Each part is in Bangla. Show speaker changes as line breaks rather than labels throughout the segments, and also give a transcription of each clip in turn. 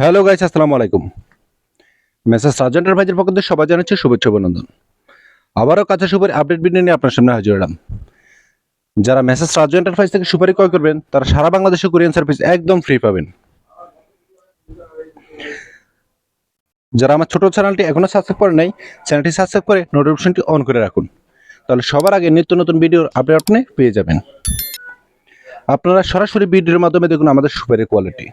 হ্যালো গাইস, আসসালামু আলাইকুম। মেসেজ সার্জেন্টার ভাইজের পক্ষ থেকে সবাই জানাচ্ছি শুভেচ্ছা অভিনন্দন। আবারও কাঁচা সুপারি আপডেট ভিডিও নিয়ে আপনার সামনে হাজির হলাম। যারা মেসেজ সার্জেন্টার ভাইজ থেকে সুপারি ক্রয় করবেন, তারা সারা বাংলাদেশে কোরিয়ান সার্ভিস একদম ফ্রি পাবেন। যারা আমার ছোট চ্যানেলটি এখনও সাবস্ক্রাইব করে নাই, চ্যানেলটি সাবস্ক্রাইব করে নোটিফিকেশনটি অন করে রাখুন। তাহলে সবার আগে নিত্য নতুন ভিডিওর আপডেট আপনি পেয়ে যাবেন। আপনারা সরাসরি ভিডিওর মাধ্যমে দেখুন আমাদের সুপারির কোয়ালিটি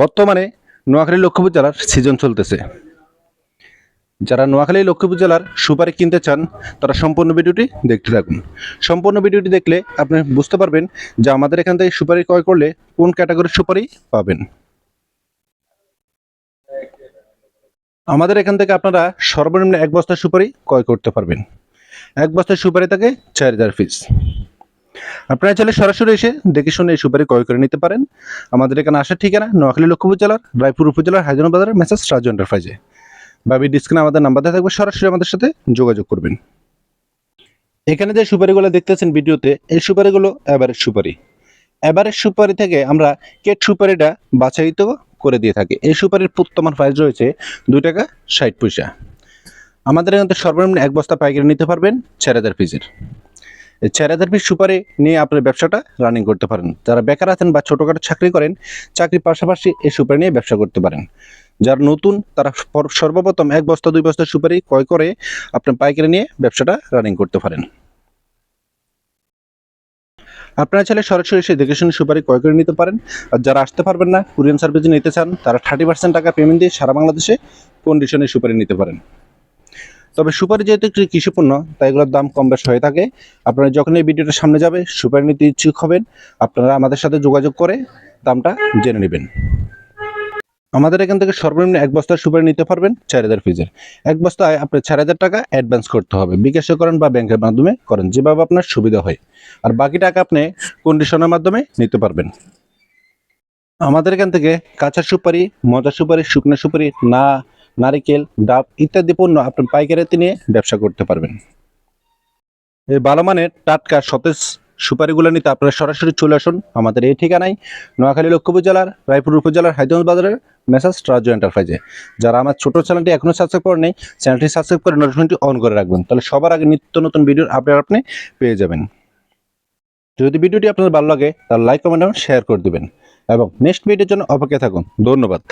বর্তমানে নোয়াখালী লক্ষ্মীপুর জেলার সিজন চলতেছে। যারা নোয়াখালী লক্ষ্মীপুর জেলার সুপারি কিনতে চান, তারা সম্পূর্ণ ভিডিওটি দেখতে থাকুন। সম্পূর্ণ ভিডিওটি দেখলে আপনি বুঝতে পারবেন যে আমাদের এখান থেকে সুপারি ক্রয় করলে কোন ক্যাটাগরির সুপারি পাবেন। আমাদের এখান থেকে আপনারা সর্বনিম্ন এক বস্তা সুপারি ক্রয় করতে পারবেন। এক বস্তার সুপারি থাকে চার হাজার পিস। আপনারা চাইলে সরাসরি এসে দেখে শুনে এই সুপারি ক্রয় করে নিতে পারেন। আমাদের এখানে আসার ঠিকানা নোয়াখালী লক্ষ্মীপুর জেলার রায়পুর উপজেলার হাইজান বাজারের মেসেজ রাজু এন্টারপ্রাইজে। বাবি ডিসকাউন্ট আমাদের নাম্বার দেওয়া থাকবে, সরাসরি আমাদের সাথে যোগাযোগ করবেন। এখানে যে সুপারিগুলো দেখতেছেন ভিডিওতে, এই সুপারিগুলো এভারেজ সুপারি। এভারেজ সুপারি থেকে আমরা কেট সুপারিটা বাছাইত করে দিয়ে থাকি। এই সুপারির বর্তমান প্রাইস রয়েছে দুই টাকা ষাট পয়সা। আমাদের এখান থেকে সর্বনিম্ন এক বস্তা পাইকারি নিতে পারবেন চার হাজার পিসের পিস সুপারি নিয়ে আপনার ব্যবসাটা রানিং করতে পারেন। যারা বেকার আছেন বা ছোটোখাটো চাকরি করেন, চাকরির পাশাপাশি এই সুপারি নিয়ে ব্যবসা করতে পারেন। যারা নতুন, তারা সর্বপ্রথম এক বস্তা, দুই বস্তা সুপারি ক্রয় করে আপনার পাইকারি নিয়ে ব্যবসাটা রানিং করতে পারেন। আপনারা চাইলে সরাসরি এসে দেখে শুনে সুপারি ক্রয় করে নিতে পারেন। আর যারা আসতে পারবেন না, কুরিয়ান সার্ভিস নিতে চান, তারা থার্টি পার্সেন্ট টাকা পেমেন্ট দিয়ে সারা বাংলাদেশে কন্ডিশনে সুপারি নিতে পারেন। তবে সুপারি যেহেতু একটি কৃষিপণ্য, তাই এগুলোর দাম কম বেশ হয়ে থাকে। আপনারা যখন এই ভিডিওটা সামনে যাবে, সুপারি নিতে ইচ্ছুক হবেন। আপনারা আমাদের সাথে যোগাযোগ করে দামটা জেনে নেবেন। আমাদের এখান থেকে সর্বনিম্ন এক বস্তার সুপারি নিতে পারবেন চার হাজার পিসের এক বস্তায় আপনি চার হাজার টাকা অ্যাডভান্স করতে হবে। বিকাশে করেন বা ব্যাংকের মাধ্যমে করেন, যেভাবে আপনার সুবিধা হয়। আর বাকি টাকা আপনি কন্ডিশনের মাধ্যমে নিতে পারবেন। আমাদের এখান থেকে কাঁচা সুপারি, মজা সুপারি, শুকনো সুপারি, না নারিকেল, ডাব ইত্যাদি পণ্য আপনি পাইকারিতে নিয়ে ব্যবসা করতে পারবেন। এই ভালো মানের টাটকা সতেজ সুপারিগুলো নিতে আপনারা সরাসরি চলে আসুন আমাদের এই ঠিকানায়, নোয়াখালী লক্ষ্মীপুর জেলার, রায়পুর উপজেলার হায়দ্রাবাদ বাজারের মেসাজ রাজু এন্টারপ্রাইজে। যারা আমার ছোট চ্যানেলটি এখনও সাবস্ক্রাইব করেন নেই, চ্যানেলটি সাবস্ক্রাইব করে নোটিফিকেশনটি অন করে রাখবেন, তাহলে সবার আগে নিত্য নতুন ভিডিওর আপডেট আপনি পেয়ে যাবেন। যদি ভিডিওটি আপনার ভালো লাগে, তাহলে লাইক কমেন্ট এবং শেয়ার করে দেবেন। এবং নেক্সট ভিডিওর জন্য অপেক্ষা থাকুন। ধন্যবাদ।